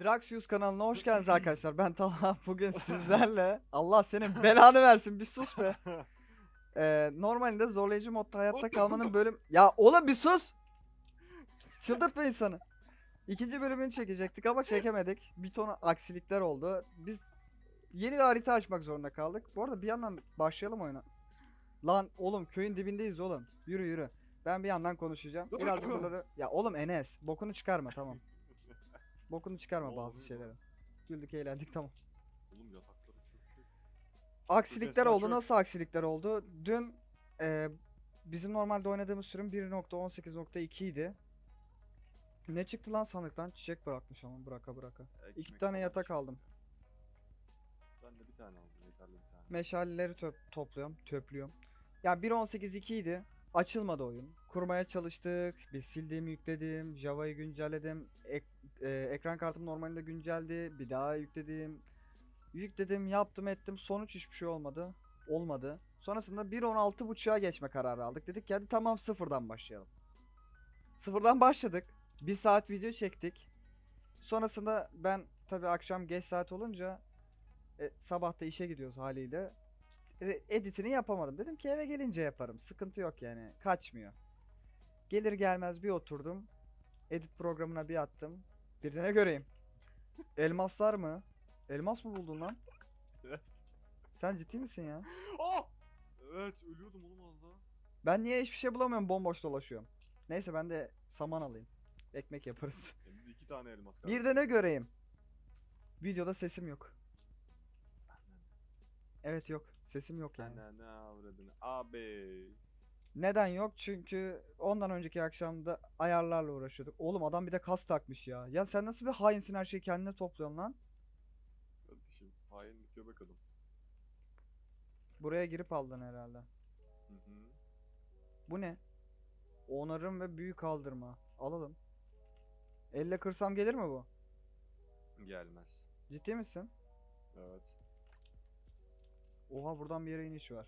Draxius kanalına hoş geldiniz arkadaşlar. Ben Talha. Bugün sizlerle Allah senin belanı versin bir sus be. Ee, normalde zorlayıcı modda hayatta kalmanın bölüm... Ya oğlum bir sus! Çıldırtma insanı. İkinci bölümünü çekecektik ama çekemedik. Bir ton aksilikler oldu. Biz yeni bir harita açmak zorunda kaldık. Bu arada bir yandan başlayalım oyuna. Lan oğlum köyün dibindeyiz oğlum. Yürü yürü. Ben bir yandan konuşacağım. Birazcık buraları... Ya oğlum Enes bokunu çıkarma tamam. Bokunu çıkarma Ne bazı oldu? şeylerin. Güldük eğlendik tamam. Oğlum yatakları çök çök. Aksilikler resmen oldu. çok- Nasıl aksilikler oldu? Dün e, bizim normalde oynadığımız sürüm 1.18.2 idi. Ne çıktı lan sandıktan? Çiçek bırakmış ama bıraka bıraka. İki Ekmek tane falan yatak çıktı. aldım. Ben de bir tane aldım yeterli bir tane. Meşaleleri töp- topluyorum, töplüyorum. Ya 1.18.2 idi. Açılmadı oyun. Kurmaya çalıştık. Bir sildim, yükledim. Java'yı güncelledim. Ek- e, ekran kartım normalde günceldi. Bir daha yükledim. Yükledim, yaptım, ettim. Sonuç hiçbir şey olmadı. Olmadı. Sonrasında 1.16.5'a geçme kararı aldık. Dedik ki hadi tamam sıfırdan başlayalım. Sıfırdan başladık. Bir saat video çektik. Sonrasında ben tabi akşam geç saat olunca e, sabah işe gidiyoruz haliyle. Editini yapamadım. Dedim ki eve gelince yaparım. Sıkıntı yok yani. Kaçmıyor. Gelir gelmez bir oturdum. Edit programına bir attım. Bir de ne göreyim? Elmaslar mı? Elmas mı buldun lan? Evet. Sen ciddi misin ya? Oh! Evet ölüyordum oğlum az daha. Ben niye hiçbir şey bulamıyorum bomboş dolaşıyorum. Neyse ben de saman alayım. Ekmek yaparız. Hem de iki tane elmas kaldı. Bir de ne göreyim? Videoda sesim yok. Evet yok. Sesim yok yani. Ne ne avradını. Abi. Neden yok? Çünkü ondan önceki akşamda ayarlarla uğraşıyorduk. Oğlum adam bir de kas takmış ya. Ya sen nasıl bir hainsin her şeyi kendine topluyorsun lan? Kardeşim hainlik göbek adam. Buraya girip aldın herhalde. Hı hı. Bu ne? Onarım ve büyük kaldırma. Alalım. Elle kırsam gelir mi bu? Gelmez. Ciddi misin? Evet. Oha buradan bir yere iniş var.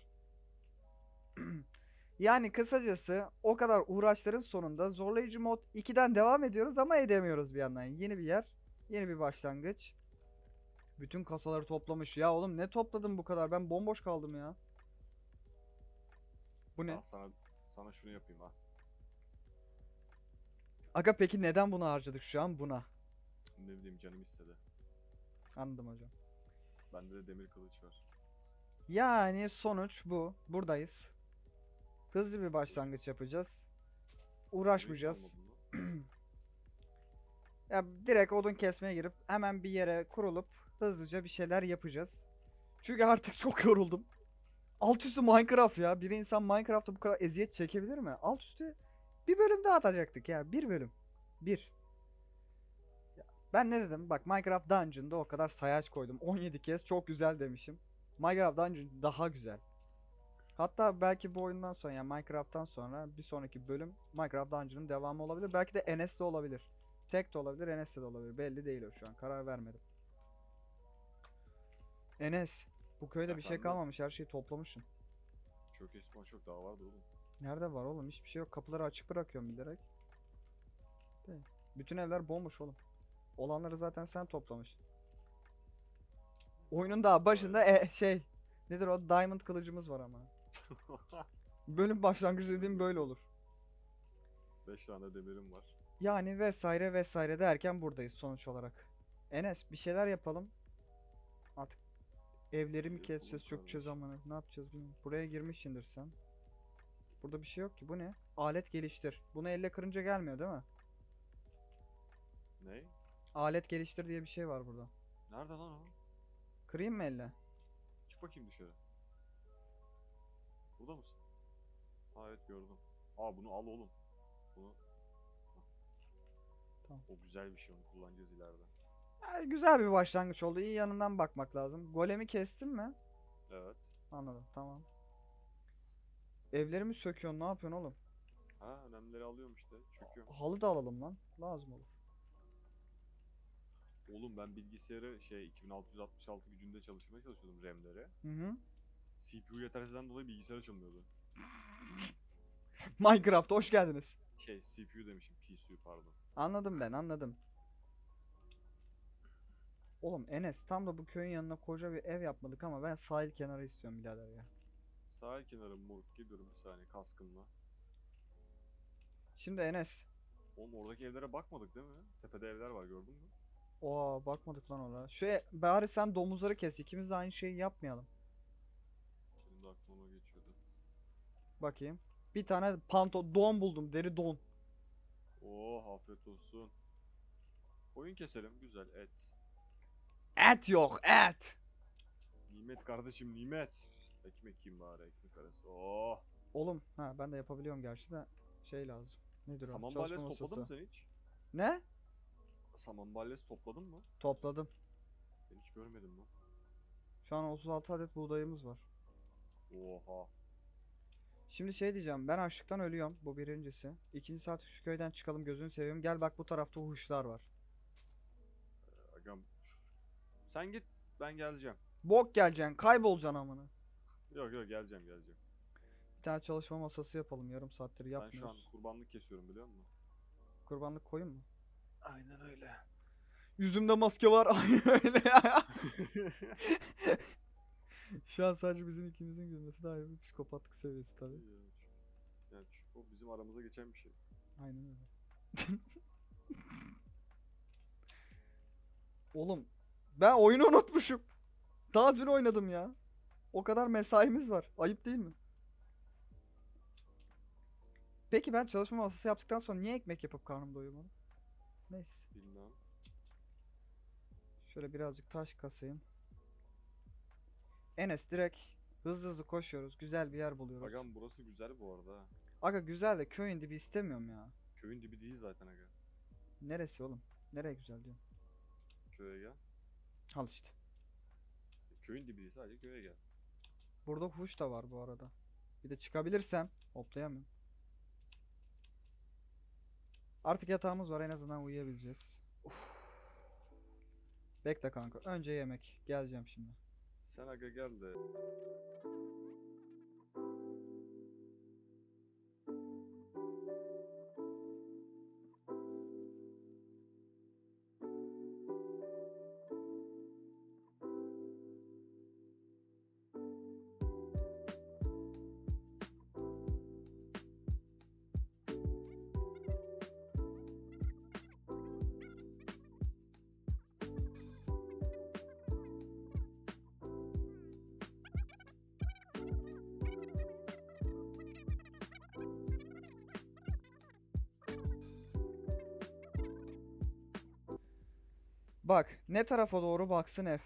yani kısacası o kadar uğraşların sonunda zorlayıcı mod 2'den devam ediyoruz ama edemiyoruz bir yandan. Yeni bir yer, yeni bir başlangıç. Bütün kasaları toplamış. Ya oğlum ne topladın bu kadar? Ben bomboş kaldım ya. Bu ne? Al sana sana şunu yapayım ha. Aga peki neden bunu harcadık şu an buna? Ne bileyim canım istedi. Anladım hocam. Bende de demir kılıç var. Yani sonuç bu. Buradayız. Hızlı bir başlangıç yapacağız. Uğraşmayacağız. Ya direkt odun kesmeye girip hemen bir yere kurulup hızlıca bir şeyler yapacağız. Çünkü artık çok yoruldum. Alt üstü Minecraft ya. Bir insan Minecraft'ta bu kadar eziyet çekebilir mi? Alt üstü bir bölüm daha atacaktık ya. Bir bölüm. Bir. Ben ne dedim? Bak Minecraft Dungeon'da o kadar sayaç koydum. 17 kez çok güzel demişim. Minecraft Dungeon daha güzel. Hatta belki bu oyundan sonra yani Minecraft'tan sonra bir sonraki bölüm Minecraft Dungeon'ın devamı olabilir. Belki de Enes'te olabilir. Tek de olabilir, Enes'te de olabilir. Belli değil o şu an. Karar vermedim. Enes, bu köyde bir şey Efendim? kalmamış. Her şeyi toplamışsın. Çok eski çok daha vardı oğlum. Nerede var oğlum? Hiçbir şey yok. Kapıları açık bırakıyorum bilerek. De. Bütün evler bomboş oğlum. Olanları zaten sen toplamışsın. Oyunun daha başında e, şey nedir o diamond kılıcımız var ama. Bölüm başlangıcı dediğim böyle olur. 5 tane demirim var. Yani vesaire vesaire derken buradayız sonuç olarak. Enes bir şeyler yapalım. Artık evleri mi keseceğiz, çökeceğiz ama ne yapacağız bilmiyorum. Buraya girmişsindir sen. Burada bir şey yok ki. Bu ne? Alet geliştir. Bunu elle kırınca gelmiyor değil mi? Ne? Alet geliştir diye bir şey var burada. Nerede lan o? Kırayım mı elle? Çık bakayım dışarı. Burada mısın? Ha evet gördüm. Aa bunu al oğlum. Bunu. Hah. Tamam. O güzel bir şey onu kullanacağız ileride. Ha, güzel bir başlangıç oldu. İyi yanından bakmak lazım. Golemi kestin mi? Evet. Anladım. Tamam. Evlerimi söküyorsun. Ne yapıyorsun oğlum? Ha önemlileri alıyorum işte. Çöküyorum. Halı da alalım lan. Lazım olur. Oğlum ben bilgisayarı şey 2666 gücünde çalıştırmaya çalışıyordum RAM'lere. Hı hı. CPU yetersizden dolayı bilgisayar açılmıyordu. Minecraft hoş geldiniz. Şey CPU demişim. PSU pardon. Anladım ben anladım. Oğlum Enes tam da bu köyün yanına koca bir ev yapmadık ama ben sahil kenarı istiyorum birader ya. Sahil kenarı moruk gidiyorum bir saniye kaskımla. Şimdi Enes. Oğlum oradaki evlere bakmadık değil mi? Tepede evler var gördün mü? Oo bakmadık lan oraya. Şu e- bari sen domuzları kes. İkimiz de aynı şeyi yapmayalım. De aklıma geçiyordu. Bakayım. Bir tane panto don buldum. Deri don. Oo afiyet olsun. Oyun keselim güzel et. Et yok et. Nimet kardeşim nimet. Ekmek yiyeyim bari ekmek arası. Oh. Oğlum ha ben de yapabiliyorum gerçi de şey lazım. Nedir o? Saman balyası topladın mı sen hiç? Ne? Saman balyası topladın mı? Topladım. Ben hiç görmedim lan. Şu an 36 adet buğdayımız var. Oha. Şimdi şey diyeceğim. Ben açlıktan ölüyorum. Bu birincisi. İkincisi artık şu köyden çıkalım. Gözünü seveyim. Gel bak bu tarafta huşlar var. Agam. Sen git ben geleceğim. Bok geleceksin. Kaybolacaksın amına. Yok yok geleceğim geleceğim. Bir tane çalışma masası yapalım. Yarım saattir Ben şu an yapmıyoruz. kurbanlık kesiyorum biliyor musun? Kurbanlık koyun mu? Aynen öyle. Yüzümde maske var. Aynen öyle. Şu an sadece bizim ikimizin gülmesi de ayrı bir psikopatlık seviyesi tabii. yani şu- o bizim aramızda geçen bir şey. Aynen öyle. Oğlum ben oyunu unutmuşum. Daha dün oynadım ya. O kadar mesaimiz var. Ayıp değil mi? Peki ben çalışma masası yaptıktan sonra niye ekmek yapıp karnım doyurmadım? Neyse. Bilmem. Şöyle birazcık taş kasayım. Enes direkt hızlı hızlı koşuyoruz. Güzel bir yer buluyoruz. Agam burası güzel bu arada. ha. Aga güzel de köyün dibi istemiyorum ya. Köyün dibi değil zaten aga. Neresi oğlum? Nereye güzel diyorsun? Köye gel. Al işte. Köyün dibi değil sadece köye gel. Burada huş da var bu arada. Bir de çıkabilirsem hoplayamıyorum. Artık yatağımız var en azından uyuyabileceğiz. Bekle kanka. Önce yemek. Geleceğim şimdi. Sen aga gel de. Bak ne tarafa doğru baksın F.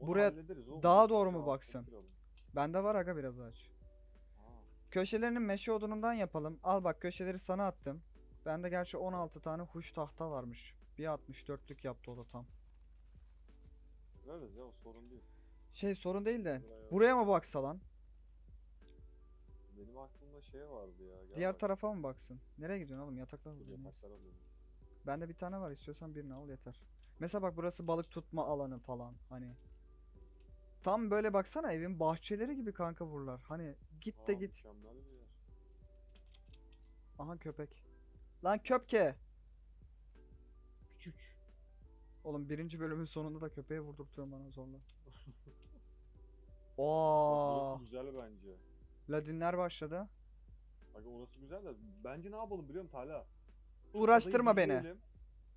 Onu Buraya Biz doğru mu dağa baksın? Bende var aga biraz. Ha, Köşelerini meşe odunundan yapalım. Al bak köşeleri sana attım. Bende gerçi 16 tane huş tahta varmış. Bir 64'lük yaptı o da tam. Veririz ya o sorun değil. Şey sorun değil de Buraya- buraya mı baksa lan? Benim aklımda şey vardı ya. Gel Diğer bak, tarafa mı baksın? Nereye gidiyorsun oğlum? Yataklar dur burada. neyse. Bende bir tane var istiyorsan birini al yeter. Mesela bak burası balık tutma alanı falan hani. Tam böyle baksana evin bahçeleri gibi kanka buralar. Hani git de Aa, git. Aha köpek. Lan köpke. Küçük. Oğlum birinci bölümün sonunda da köpeğe vurdurtuyorum bana zorla. Bak, Oo, güzel bence. Ladinler başladı. Aga orası güzel de bence ne yapalım biliyor musun Talha? Uğraştırma beni.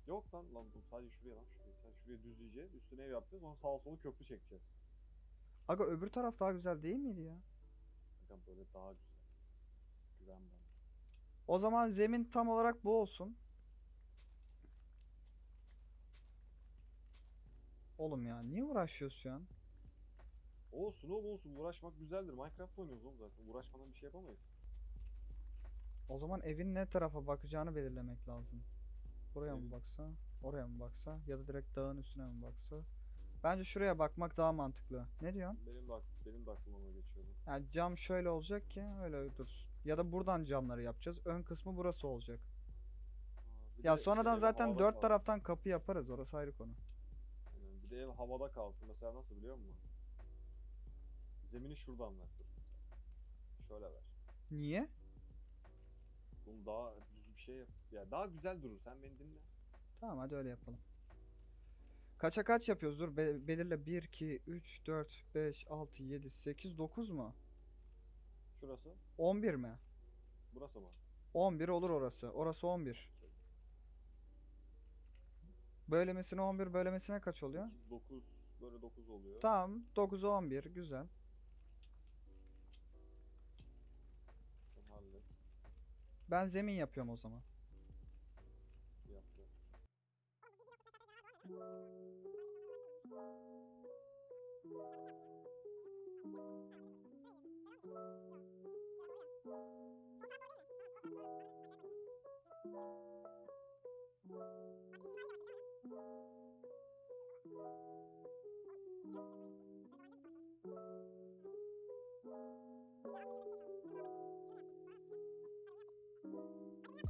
Yok lan lan dur sadece şuraya lan şuraya. Sadece şuraya düzleyeceğiz. Üstüne ev yapacağız. Sonra sağa sola köprü çekeceğiz. Aga öbür taraf daha güzel değil miydi ya? Bakın böyle daha güzel. Güven bana. O zaman zemin tam olarak bu olsun. Oğlum ya niye uğraşıyoruz şu an? Olsun oğlum olsun. Uğraşmak güzeldir. Minecraft oynuyoruz oğlum zaten. Uğraşmadan bir şey yapamayız. O zaman evin ne tarafa bakacağını belirlemek lazım. Buraya mı baksa, oraya mı baksa ya da direkt dağın üstüne mi baksa? Bence şuraya bakmak daha mantıklı. Ne diyorsun? Benim de, ak- benim o geçiyordu. Yani cam şöyle olacak ki öyle dursun. Ya da buradan camları yapacağız. Ön kısmı burası olacak. Ha, Ya sonradan zaten dört kalsın. taraftan kapı yaparız. Orası ayrı konu. Aynen. Bir de ev havada kalsın. Mesela nasıl biliyor musun? Zemini şuradan ver. Dur. Şöyle ver. Niye? Bunu daha düz bir şey yap. Ya daha güzel durur. Sen beni dinle. Tamam hadi öyle yapalım. Kaça kaç yapıyoruz? Dur be- belirle. 1, 2, 3, 4, 5, 6, 7, 8, 9 mu? Şurası. 11 mi? Burası mı? 11 olur orası. Orası 11. Böylemesine 11, böylemesine kaç oluyor? 9 böyle 9 oluyor. Tamam. 9'a 11. Güzel. Ben zemin yapıyorum o zaman. Yaptı.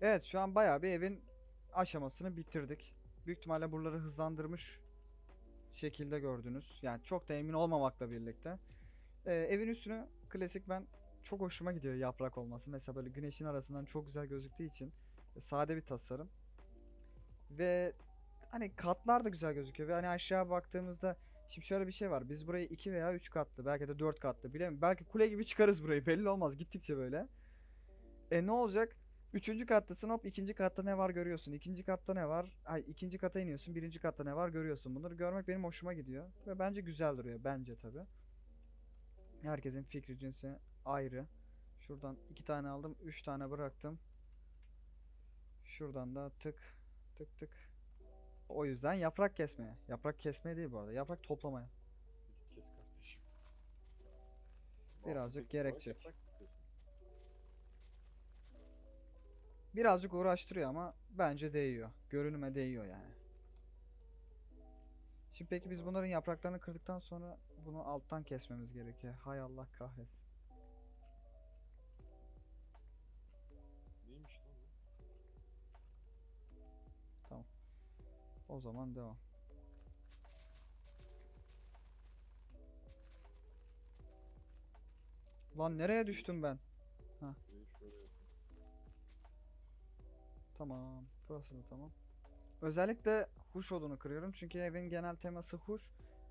Evet şu an bayağı bir evin aşamasını bitirdik. Büyük ihtimalle buraları hızlandırmış şekilde gördünüz. Yani çok da emin olmamakla birlikte. Ee, evin üstünü klasik ben çok hoşuma gidiyor yaprak olması. Mesela böyle güneşin arasından çok güzel gözüktüğü için e, sade bir tasarım. Ve hani katlar da güzel gözüküyor ve hani aşağı baktığımızda şimdi şöyle bir şey var. Biz burayı 2 veya 3 katlı belki de 4 katlı bilemiyorum. Belki kule gibi çıkarız burayı belli olmaz gittikçe böyle. E ne olacak? Üçüncü kattasın hop ikinci katta ne var görüyorsun. İkinci katta ne var? Ay ikinci kata iniyorsun. Birinci katta ne var görüyorsun. Bunları görmek benim hoşuma gidiyor. Ve bence güzel duruyor. Bence tabi. Herkesin fikri cinsi ayrı. Şuradan iki tane aldım. Üç tane bıraktım. Şuradan da tık tık tık. O yüzden yaprak kesmeye. Yaprak kesmeye değil bu arada. Yaprak toplamaya. Kes kardeşim. Birazcık Bahsettiğin Birazcık uğraştırıyor ama bence değiyor. Görünüme değiyor yani. Şimdi peki biz bunların yapraklarını kırdıktan sonra bunu alttan kesmemiz gerekiyor. Hay Allah kahretsin. Neymiş lan bu? O zaman devam. Lan nereye düştüm ben? Tamam. Burası da tamam. Özellikle huş odunu kırıyorum çünkü evin genel teması huş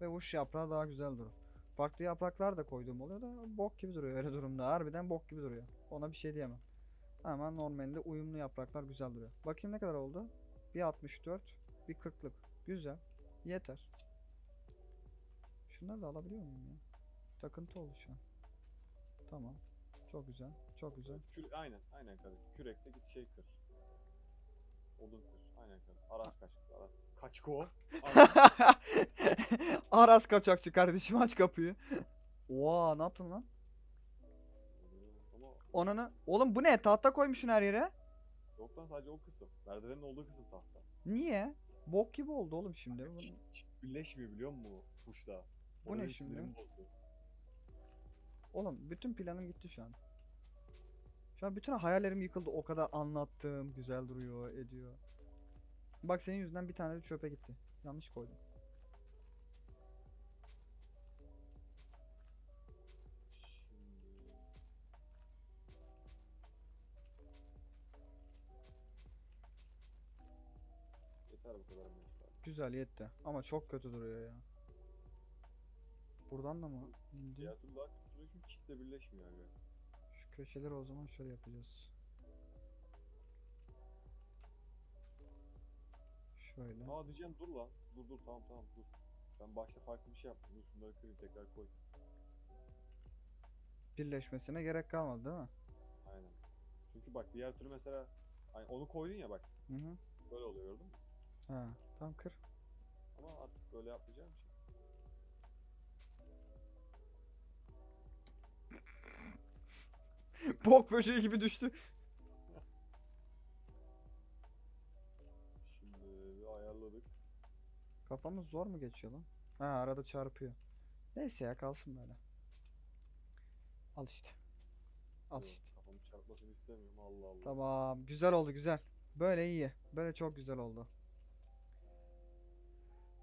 ve huş yaprağı daha güzel durur. Farklı yapraklar da koyduğum oluyor da bok gibi duruyor öyle durumda. Harbiden bok gibi duruyor. Ona bir şey diyemem. Ama normalde uyumlu yapraklar güzel duruyor. Bakayım ne kadar oldu? Bir 64, bir 40'lık. Güzel. Yeter. Şunları da alabiliyor muyum ya? Takıntı oldu şu an. Tamam. Çok güzel. Çok güzel. Kür aynen aynen kardeşim. Kürekle git şey kır. Odun kır. Aynen kardeşim. Aras kaç Aras. Kaçko. Aras. Aras kaçakçı kardeşim aç kapıyı. Oha ne yaptın lan? Ama Onunu. Oğlum bu ne? Tahta koymuşsun her yere. yok lan sadece o kısım. Merdivenin olduğu kısım tahta. Niye? Bok gibi oldu oğlum şimdi. Bu- Hiç, hiç birleşmiyor biliyor musun bu kuşla? Bu ne şimdi? Oğlum bütün planım gitti şu an. Şu an bütün hayallerim yıkıldı. O kadar anlattım. Güzel duruyor, ediyor. Bak senin yüzünden bir tane de çöpe gitti. Yanlış koydum. Yeter bu kadar. Güzel yetti. Ama çok kötü duruyor ya. Buradan da mı indi? Türlü daha kötü çünkü kitle birleşmiyor abi. Köşeleri o zaman şöyle yapacağız. Şöyle. Aa diyeceğim dur lan. Dur dur tamam tamam dur. Ben başta farklı bir şey yaptım. Dur şunları kırayım tekrar koy. Birleşmesine gerek kalmadı değil mi? Aynen. Çünkü bak diğer türlü mesela hani onu koydun ya bak. Hı hı. Böyle oluyor gördün mü? Ha, tamam kır. Ama artık böyle yapmayacağım için. Bok böceği gibi düştü. Şimdi bir ayarladık. Kafamız zor mu geçiyor lan? Ha arada çarpıyor. Neyse ya kalsın böyle. Al işte. Al işte. Kafamı çarpmasını istemiyorum Allah Allah. Tamam. Güzel oldu güzel. Böyle iyi. Böyle çok güzel oldu.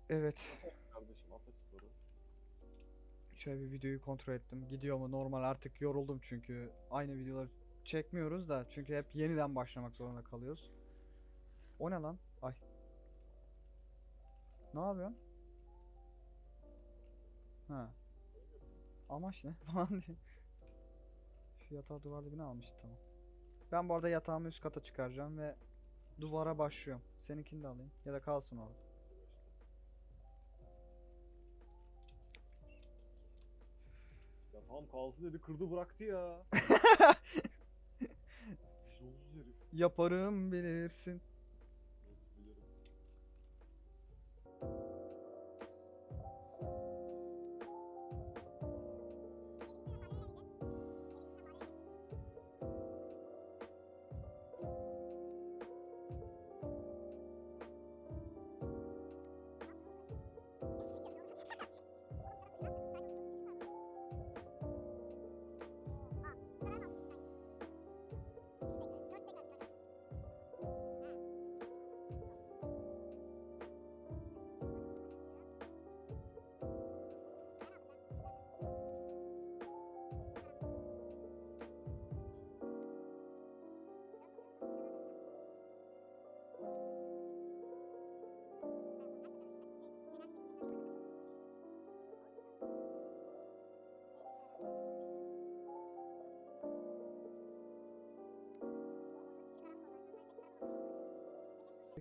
Evet. Kardeşim Ataspor'u. Şöyle bir videoyu kontrol ettim. Gidiyor mu? Normal artık yoruldum çünkü. Aynı videoları çekmiyoruz da. Çünkü hep yeniden başlamak zorunda kalıyoruz. O ne lan? Ay. Ne yapıyorsun? Ha. Amaç ne? Falan diye. Şu yatağı duvar dibine almıştı tamam. Ben bu arada yatağımı üst kata çıkaracağım ve duvara başlıyorum. Seninkini de alayım. Ya da kalsın orada. Tamam kalsın dedi kırdı bıraktı ya. Vizyonsuz herif. Yaparım bilirsin.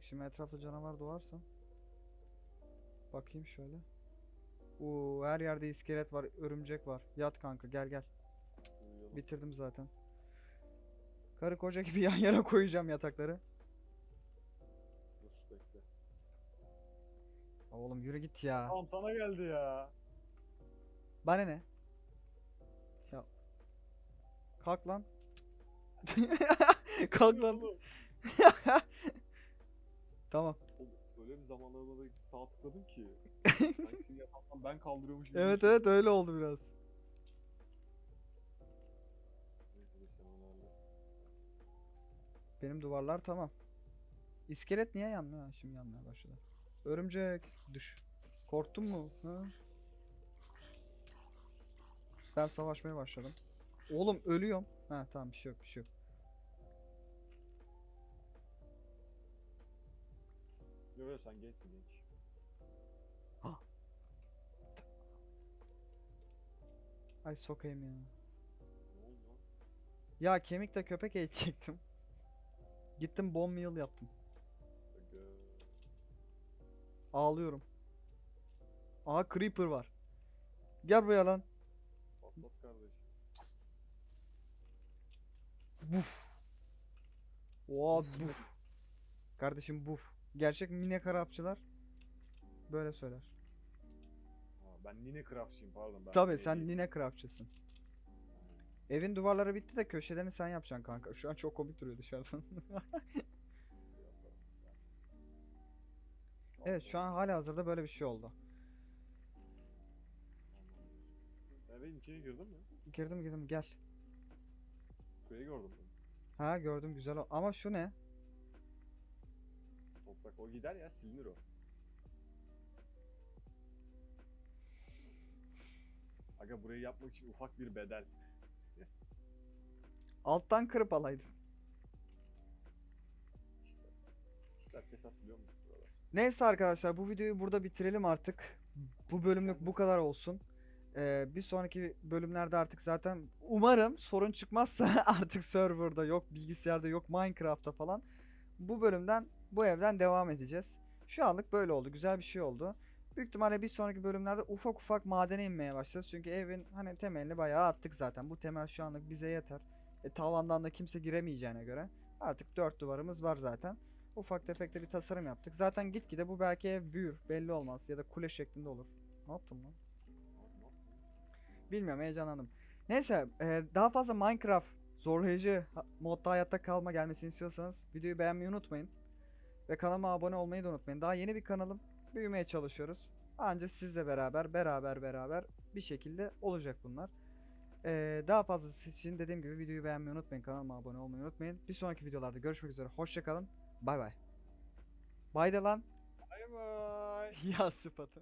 Şimdi etrafta canavar doğarsa. Bakayım şöyle. Oo her yerde iskelet var, örümcek var. Yat kanka gel gel. Uyuyalım. Bitirdim zaten. Karı koca gibi yan yana koyacağım yatakları. Dur bekle. Oğlum yürü git ya. Tamam sana geldi ya. Bana ne? Ya. Kalk lan. Kalk lan. Tamam. Öyle bir zamanlarda sağ tıkladım ki. Sanki seni yataktan ben kaldırıyormuş gibi. Evet evet öyle oldu biraz. Hallet. Benim duvarlar tamam. İskelet niye yanmıyor? Ha, şimdi yanmaya başladı. Örümcek düş. Korktun mu? Ha? Ben savaşmaya başladım. Oğlum ölüyorum. Ha tamam bir şey yok bir şey yok. Yo yo sen gençsin genç. Ay sokayım ya. Ne oldu lan? Ya kemikle köpek eğitecektim. Gittim bone meal yaptım. Aga. Ağlıyorum. Aha creeper var. Gel buraya lan. Patlat kardeş. Oha buf. Kardeşim buf. Gerçek mine karapçılar böyle söyler. Ha, ben Nine Craft'çıyım pardon. Ben Tabii sen nine craftçısın. Evin duvarları bitti de köşelerini sen yapacaksın kanka. Şu an çok komik duruyor dışarıdan. evet şu an hala hazırda böyle bir şey oldu. Evin içine girdin mi? Girdim girdim gel. Şurayı gördüm. Ha gördüm güzel o- ama şu ne? Toprak o gider ya silinir o. Aga burayı yapmak için ufak bir bedel. Alttan kırıp alaydın. İşte. İşler fesat biliyor musun buralar? Neyse arkadaşlar bu videoyu burada bitirelim artık. Bu bölümlük bu kadar olsun. Ee, bir sonraki bölümlerde artık zaten umarım sorun çıkmazsa artık serverda yok, bilgisayarda yok, Minecraft'ta falan. Bu bölümden, bu evden devam edeceğiz. Şu anlık böyle oldu. Güzel bir şey oldu. Büyük ihtimalle bir sonraki bölümlerde ufak ufak madene inmeye başlayacağız. Çünkü evin hani temelini bayağı attık zaten. Bu temel şu anlık bize yeter. E, tavandan da kimse giremeyeceğine göre artık dört duvarımız var zaten ufak tefek de bir tasarım yaptık. Zaten gitgide bu belki ev büyür belli olmaz ya da kule şeklinde olur. Ne yaptım lan? Bilmiyorum heyecanlandım. Neyse e, daha fazla Minecraft zorlayıcı modda hayatta kalma gelmesini istiyorsanız videoyu beğenmeyi unutmayın. Ve kanalıma abone olmayı da unutmayın. Daha yeni bir kanalım. Büyümeye çalışıyoruz. Ancak sizle beraber beraber beraber bir şekilde olacak bunlar. E, daha fazlası için dediğim gibi videoyu beğenmeyi unutmayın. Kanalıma abone olmayı unutmayın. Bir sonraki videolarda görüşmek üzere. Hoşçakalın. Bay bay. Bay de lan. Bay bay. ya sıfatı.